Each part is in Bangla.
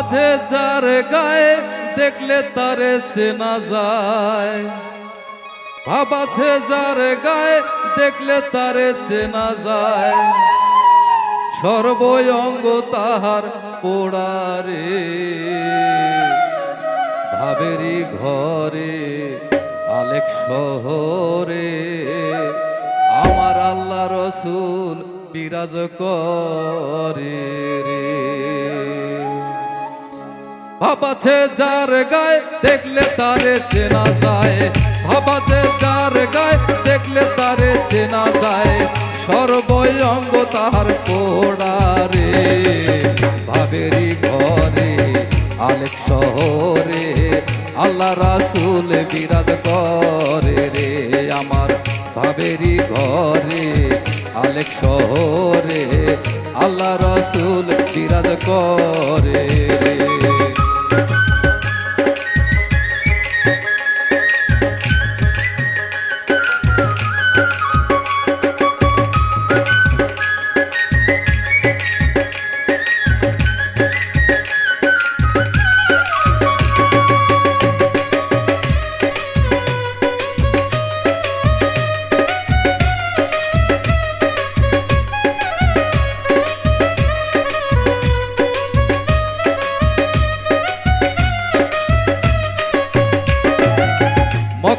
ভাবাছে যার গায়ে দেখলে তারে চেনা যায়। ভাবাছে যার গায়ে দেখলে তারে চেনা যায়। সর্বঙ্গ তাহার পোড়ারে ভাবেরি ঘরে, আলেক শহরে। আমার আল্লাহ রসুল বিরাজ করে রে। ভাবাছে যার গায়ে, দেখলে তারে চেনা যায়। ভাবাছে যার গায়ে, দেখলে তারে চেনা যায়। সর্বঙ্গ তাহার পোড়ারে ভাবেরি ঘরে, আলেক শহরে, আল্লাহ রাসুল বিরাজ করে রে। আমার ভাবেরি ঘরে, আলেক শহরে, আল্লাহ রাসুল বিরাজ করে রে।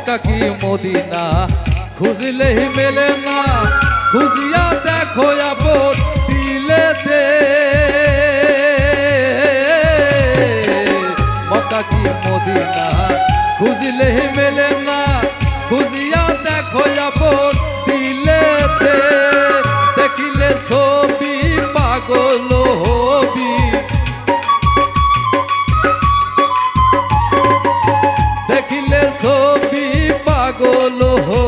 মক্কা কি মদিনা? খুঁজলেই মেলে না। খুঁজিয়া দেখো আপদ দিলেতে মক্কা কি মদিনা? খুঁজলেই মেলে না। পাগল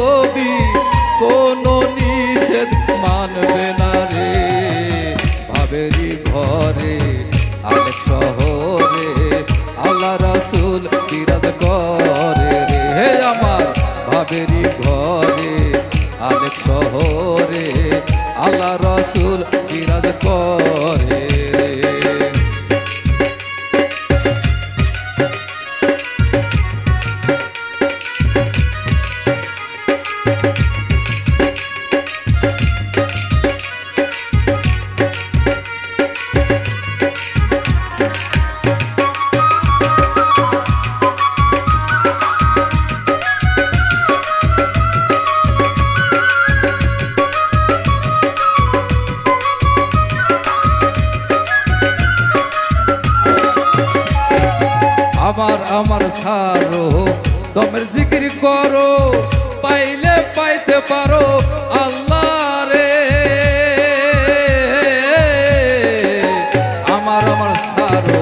আমার আমার সারো দমের জিকির করো পাইলে পাইতে পারো আল্লাহ রে আমার আমার সারো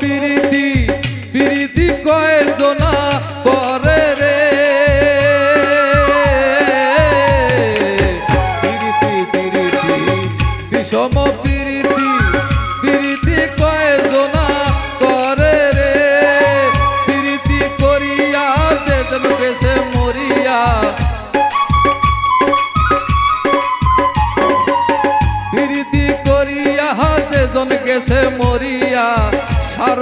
পিরিতি পিরিতি কয়জনা করে রে। পিরিতি পিরিতি বিষম কয়জনা করে রে। পিরিতি করিয়া যে যেন মরিয়া। প্রীতি করিয়া জন মরিয়া।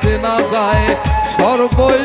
চেনা যায় সর্বই